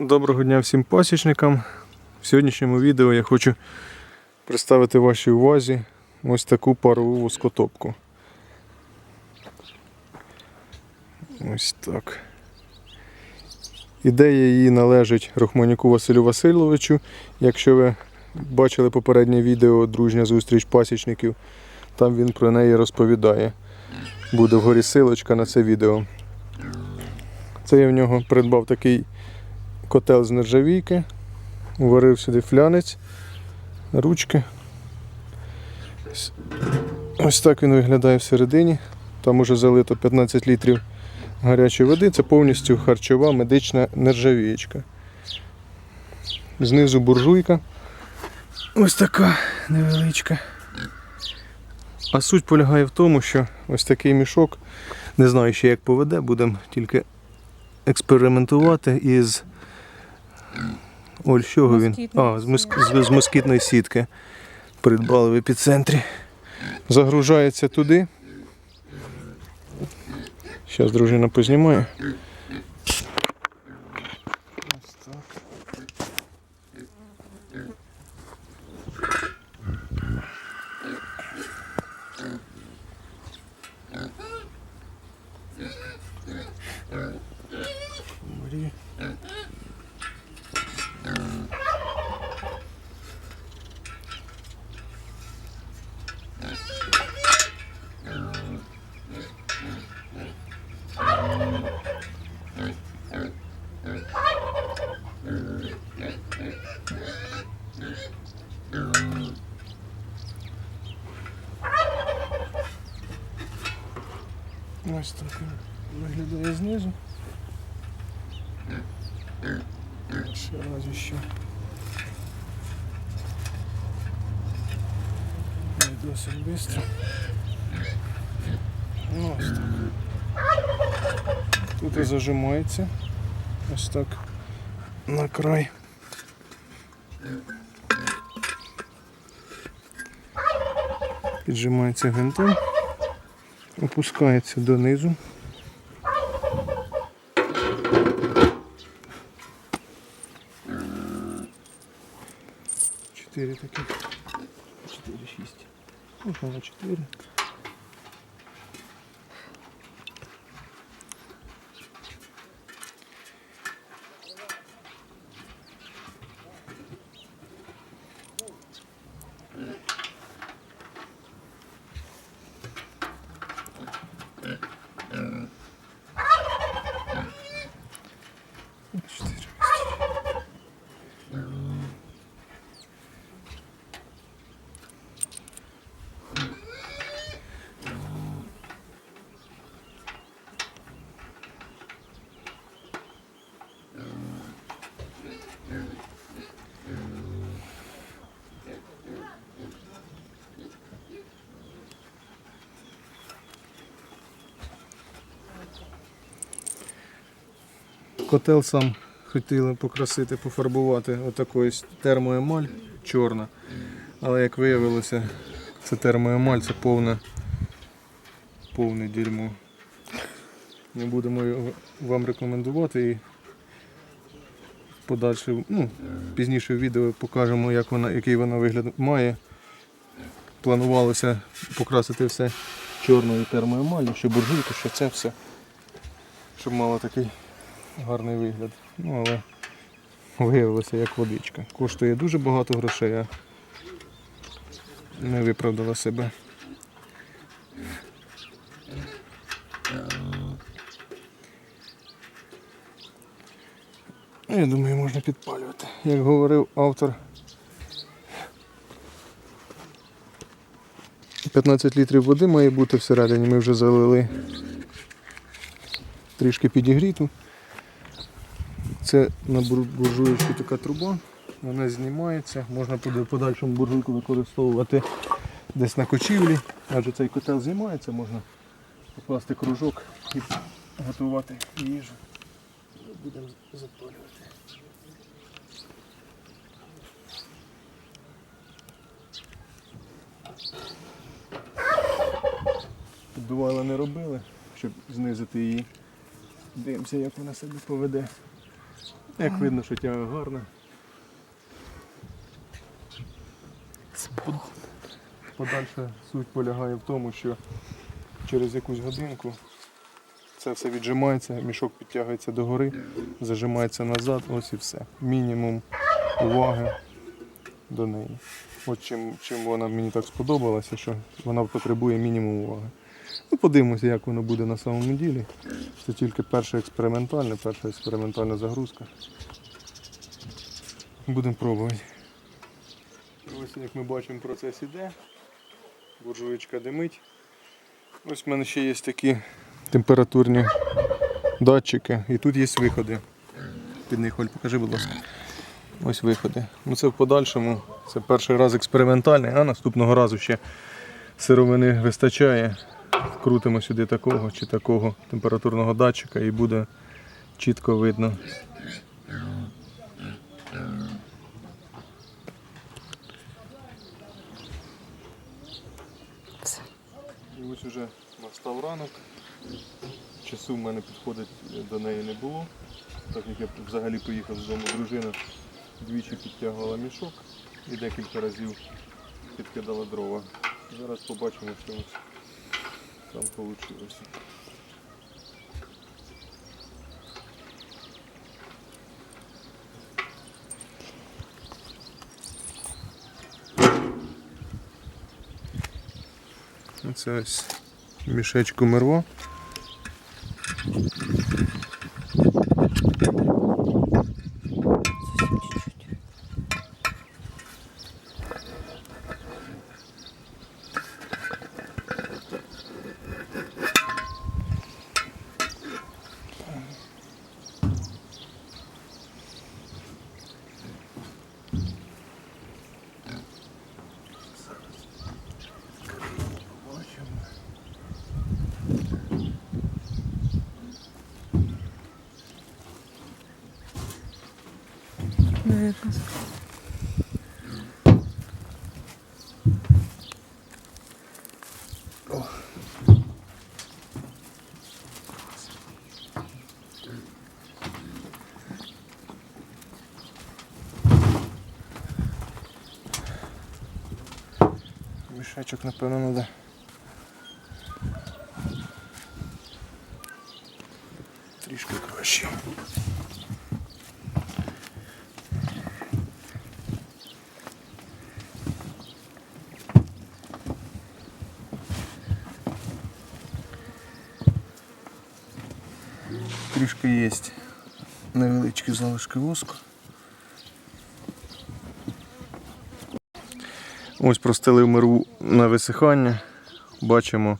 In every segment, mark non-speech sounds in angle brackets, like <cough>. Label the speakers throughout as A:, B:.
A: Доброго дня всім пасічникам. В сьогоднішньому відео я хочу представити вашій увазі ось таку парову воскотопку. Ось так. Ідея її належить Рахманюку Василю Васильовичу. Якщо ви бачили попереднє відео Дружня зустріч пасічників, там він про неї розповідає. Буде вгорі силочка на це відео. Це я в нього придбав такий котел з нержавійки, уварив сюди флянець, ручки. Ось так він виглядає всередині. Там уже залито 15 літрів гарячої води. Це повністю харчова медична нержавієчка. Знизу буржуйка. Ось така невеличка. А суть полягає в тому, що ось такий мішок, не знаю ще як поведе, будемо тільки експериментувати із. Оль, з чого він? А, з, моск... з, з москітної сітки. Придбали в епіцентрі. Загружається туди. Зараз дружина познімає. Ось так. Марія. Ось так виглядає знизу. Ще разі ще. Не досить швидко. Ну, ось так. Тут і зажимається. Ось так на край. Піджимається гвинтом, опускається донизу. Чотири таких. Чотири, шість. Можна на чотири. Чотири. Котел сам хотіли покрасити, пофарбувати отакою термоемаль чорна. Але як виявилося, це термоемаль, це повне, повне дерьмо. Не будемо вам рекомендувати і подальше, ну, пізніше в відео покажемо, як вона, який вона вигляд має. Планувалося покрасити все чорною термоемаллю, що буржуйку, що це все, щоб мало такий гарний вигляд. Ну, але виявилося як водичка. Коштує дуже багато грошей, а не виправдала себе. Ну, Я думаю, можна підпалювати. Як говорив автор, 15 літрів води має бути всередині, ми вже залили трішки підігріту. Це на бур- буржуєчку така труба, вона знімається, можна в подальшому буржуйку використовувати десь на кочівлі, адже цей котел знімається, можна покласти кружок і готувати їжу. Будемо запалювати. Підбивала не робили, щоб знизити її. Дивимося, як вона себе поведе. Як видно, що тяга гарна. Подальша суть полягає в тому, що через якусь годинку це все віджимається, мішок підтягується догори, зажимається назад, ось і все. Мінімум уваги до неї. От чим, чим вона мені так сподобалася, що вона потребує мінімум уваги. Ну, подивимося, як воно буде на самому ділі. Це тільки перша експериментальна, перша експериментальна загрузка. Будемо пробувати. Ось як ми бачимо, процес іде. Буржуєчка димить. Ось в мене ще є такі температурні датчики. І тут є виходи. Під них, Оль, покажи, будь ласка. Ось виходи. Ну це в подальшому. Це перший раз експериментальний, а наступного разу ще сировини вистачає. Крутимо сюди такого чи такого температурного датчика і буде чітко видно. І ось уже настав ранок. Часу в мене підходить до неї не було. Так як я взагалі поїхав з дому дружина, двічі підтягувала мішок і декілька разів підкидала дрова. Зараз побачимо, що ось там получилось. Це ось мішечку мерво.
B: Видно.
A: Мішечок, напевно, треба. Трішки краще. Трішки є невеличкі залишки воску. Ось простелив миру на висихання. Бачимо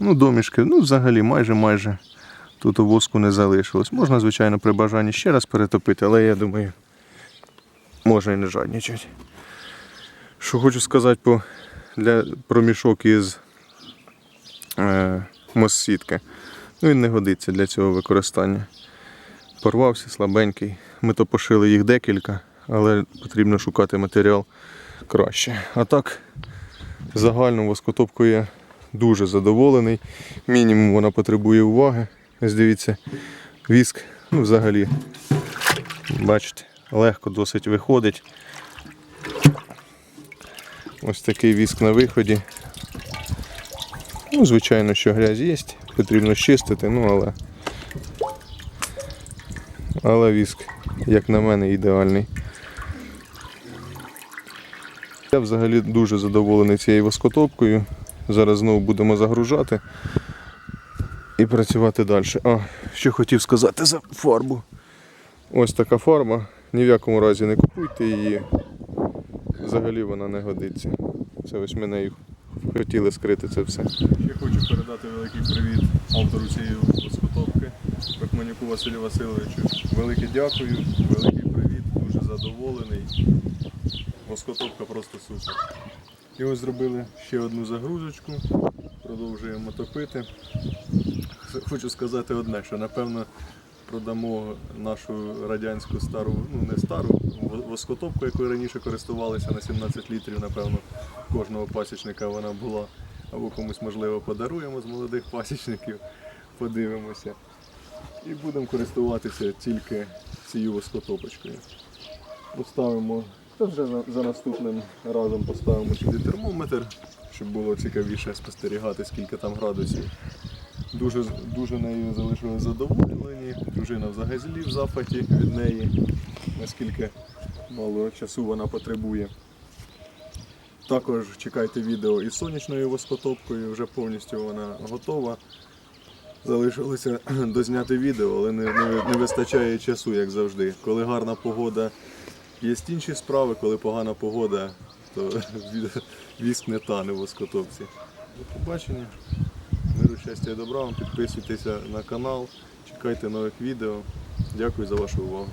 A: ну, домішки, ну взагалі майже майже тут воску не залишилось. Можна, звичайно, при бажанні ще раз перетопити, але я думаю, можна і не жадничати. Що хочу сказати по, для, про мішок із е, моссітки. Ну, він не годиться для цього використання. Порвався слабенький. Ми то пошили їх декілька, але потрібно шукати матеріал краще. А так, загально воскотопкою я дуже задоволений. Мінімум вона потребує уваги. Ось дивіться, віск, ну взагалі, бачите, легко досить виходить. Ось такий віск на виході. Ну, звичайно, що грязь є, потрібно чистити, ну але. Але віск, як на мене, ідеальний. Я взагалі дуже задоволений цією воскотопкою. Зараз знову будемо загружати і працювати далі. А, що хотів сказати за фарбу. Ось така фарба. Ні в якому разі не купуйте її. Взагалі вона не годиться. Це ось ми нею хотіли скрити це все. Ще хочу передати великий привіт автору цієї воскотопки, Бекманюку Василю Васильовичу. Велике дякую, великий привіт, дуже задоволений. Воскотопка просто супер. І ось зробили ще одну загрузочку, продовжуємо топити. Хочу сказати одне, що напевно продамо нашу радянську стару, ну не стару, воскотопку, якою раніше користувалися на 17 літрів, напевно, кожного пасічника вона була. Або комусь, можливо, подаруємо з молодих пасічників, подивимося. І будемо користуватися тільки цією воскотопочкою. Поставимо, та вже за, за наступним разом поставимо сюди термометр, щоб було цікавіше спостерігати, скільки там градусів. Дуже, дуже нею залишили задоволені. Дружина взагалі в зафаті від неї, наскільки мало часу вона потребує. Також чекайте відео із сонячною воскотопкою, вже повністю вона готова. Залишилося <clears throat> дозняти відео, але не, не, не вистачає часу, як завжди. Коли гарна погода, є інші справи, коли погана погода, то <laughs> віск не тане в воскотопці. До побачення. Щастя і добра вам. Підписуйтеся на канал, чекайте нових відео. Дякую за вашу увагу.